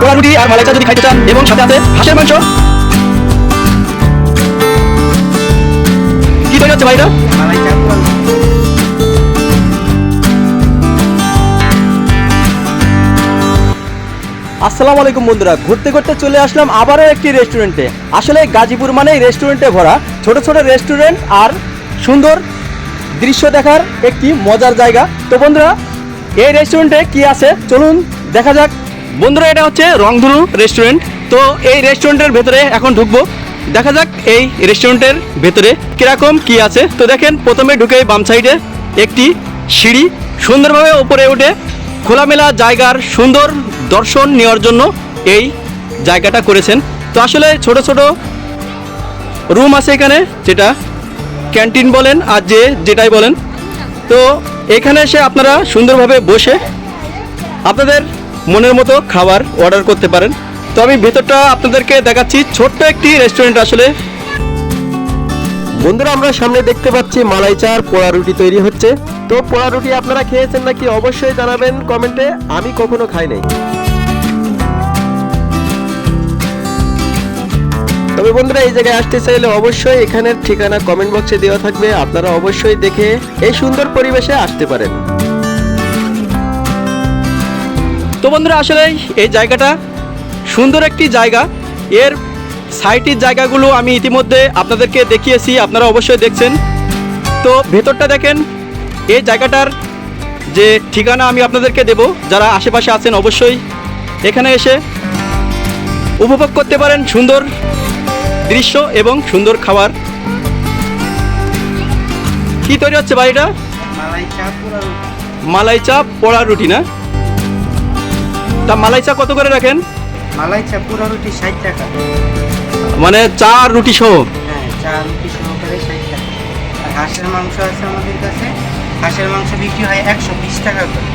পোড়া রুটি আর মালাই চা যদি খাইতে চান, এবং সাথে আছে হাঁসের মাংস। কি তৈরি হচ্ছে ভাইরা আসসালামু আলাইকুম বন্ধুরা, ঘুরতে ঘুরতে চলে আসলাম আবারও একটি রেস্টুরেন্টে আসলে গাজীপুর মানেই রেস্টুরেন্টে ভরা। ছোট ছোট রেস্টুরেন্ট আর সুন্দর দৃশ্য দেখার একটি মজার জায়গা। তো বন্ধুরা, এই রেস্টুরেন্টে কি আছে? চলুন দেখা যাক। বন্ধুরা, এটা হচ্ছে রংধনু রেস্টুরেন্ট তো এই রেস্টুরেন্টের ভেতরে এখন ঢুকবো। দেখা যাক এই রেস্টুরেন্টের ভেতরে কীরকম কি আছে। তো দেখেন, প্রথমে ঢুকে বাম সাইডে একটি সিঁড়ি। সুন্দরভাবে ওপরে উঠে খোলামেলা জায়গার সুন্দর দর্শন নেওয়ার জন্য এই জায়গাটা করেছেন। তো আসলে ছোট ছোট রুম আছে এখানে, যেটা ক্যান্টিন বলেন আর যে যেটাই বলেন। তো এখানে এসে আপনারা সুন্দরভাবে বসে আপনাদের মনের মতো খাবার অর্ডার করতে পারেন। তো আমি ভেতরটা আপনাদেরকে দেখাচ্ছি, ছোট্ট একটি রেস্টুরেন্ট আসলে। বন্ধুরা, আমরা সামনে দেখতে পাচ্ছি মালাই চার পোড়া রুটি তৈরি হচ্ছে। তো পোড়া রুটি আপনারা খেয়েছেন নাকি অবশ্যই জানাবেন কমেন্টে। আমি কখনো খাই নাই। তবে বন্ধুরা, এই জায়গায় আসতে চাইলে অবশ্যই এখানের ঠিকানা কমেন্ট বক্সে দেওয়া থাকবে। আপনারা অবশ্যই দেখে এই সুন্দর পরিবেশে আসতে পারেন। তো বন্ধুরা আসলে এই জায়গাটা সুন্দর একটি জায়গা। এর সাইটের জায়গাগুলো আমি ইতিমধ্যে আপনাদেরকে দেখিয়েছি আপনারা অবশ্যই দেখছেন। তো ভেতরটা দেখেন এই জায়গাটার যে ঠিকানা আমি আপনাদেরকে দেব যারা আশেপাশে আছেন অবশ্যই এখানে এসে উপভোগ করতে পারেন সুন্দর দৃশ্য এবং সুন্দর খাবার। কি তৈরি হচ্ছে বাড়িটা মালাই চা পুরান পোড়া রুটি না? তা মালাই চা কত করে রাখেন? মালাই চা পুরা রুটি ষাট টাকা। মানে চা আর রুটি সহ? হ্যাঁ চা রুটি সহকারে ষাট টাকা। আর হাঁসের মাংস আছে আমাদের কাছে। হাঁসের মাংস বিক্রি হয় একশো বিশ টাকা করে।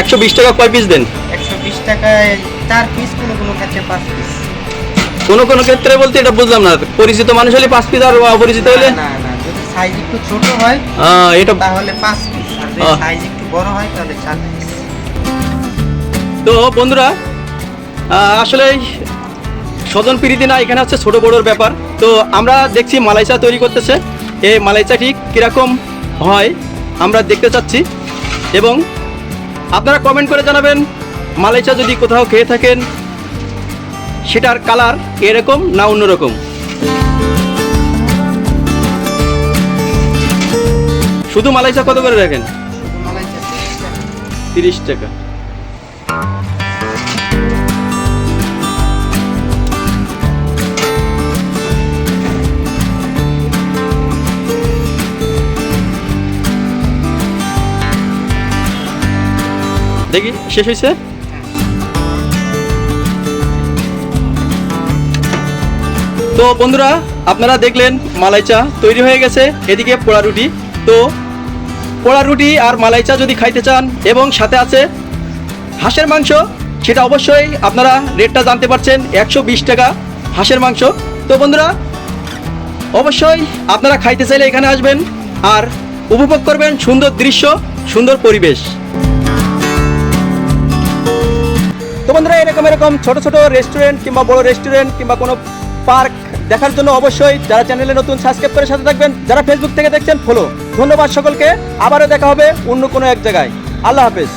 একশো বিশ টাকা কয় পিস দেন? একশো বিশ টাকায় চার পিস কোনো কোনো ক্ষেত্রে পাঁচ পিস কোনো কোনো ক্ষেত্রে বলতে এটা বুঝলাম না। পরিচিত মানুষ হলে পাঁচ পিস আর অপরিচিত হলে? না না যদি সাইজ একটু ছোট হয় আহ, এটা তাহলে পাঁচ পিস আর যদি সাইজ একটু বড় হয় তাহলে চার পিস তো বন্ধুরা আসলে স্বজন প্রীতি না এখানে হচ্ছে ছোট বড়োর ব্যাপার। তো আমরা দেখছি মালাইচা তৈরি করতেছে। এই মালাই চা ঠিক কীরকম হয় আমরা দেখতে চাচ্ছি। এবং আপনারা কমেন্ট করে জানাবেন মালাই চা যদি কোথাও খেয়ে থাকেন সেটার কালার এরকম না অন্যরকম? শুধু মালাইচা কত করে রাখেন? শুধু মালাই চা 30 টাকা। তিরিশ টাকা। দেখি, শেষ হয়েছে তো বন্ধুরা, আপনারা দেখলেন মালাই চা তৈরি হয়ে গেছে, এদিকে পোড়া রুটি। তো পোড়া রুটি আর মালাই চা যদি খাইতে চান এবং সাথে আছে হাঁসের মাংস, সেটা অবশ্যই আপনারা রেটটা জানতে পারছেন, একশো বিশ টাকা হাঁসের মাংস। তো বন্ধুরা, অবশ্যই আপনারা খাইতে চাইলে এখানে আসবেন আর উপভোগ করবেন সুন্দর দৃশ্য, সুন্দর পরিবেশ। বন্ধুরা, এরকম এরকম ছোট ছোট রেস্টুরেন্ট কিংবা বড় রেস্টুরেন্ট কিংবা কোনো পার্ক দেখার জন্য অবশ্যই যারা চ্যানেলে নতুন সাবস্ক্রাইব করে সাথে থাকবেন, যারা ফেসবুক থেকে দেখছেন ফলো ধন্যবাদ সকলকে। আবারও দেখা হবে অন্য কোনো এক জায়গায়। আল্লাহ হাফেজ।